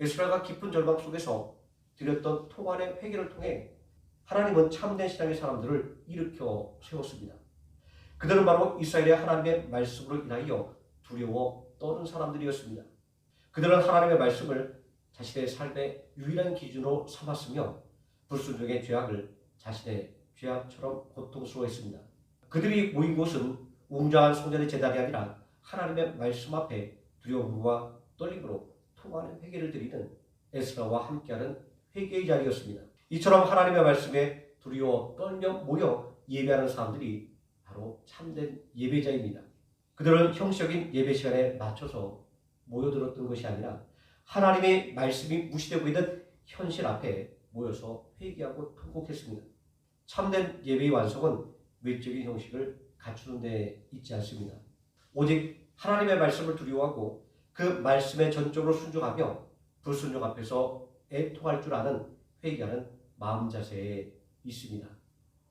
에스라가 깊은 절망 속에서 드렸던 통안의 회개를 통해 하나님은 참된 신앙의 사람들을 일으켜 세웠습니다. 그들은 바로 이스라엘의 하나님의 말씀으로 인하여 두려워 떠는 사람들이었습니다. 그들은 하나님의 말씀을 자신의 삶의 유일한 기준으로 삼았으며 불순종의 죄악을 자신의 죄악처럼 고통스러워했습니다. 그들이 모인 곳은 웅장한 성전의 제단이 아니라 하나님의 말씀 앞에 두려움과 떨림으로 통하는 회개를 드리는 에스라와 함께하는 회개의 자리였습니다. 이처럼 하나님의 말씀에 두려워 떨며 모여 예배하는 사람들이 바로 참된 예배자입니다. 그들은 형식적인 예배 시간에 맞춰서 모여들었던 것이 아니라 하나님의 말씀이 무시되고 있는 현실 앞에 모여서 회개하고 통곡했습니다. 참된 예배의 완성은 외적인 형식을 갖추는 데 있지 않습니다. 오직 하나님의 말씀을 두려워하고 그 말씀에 전적으로 순종하며 불순종 앞에서 애통할 줄 아는 회개하는 마음 자세에 있습니다.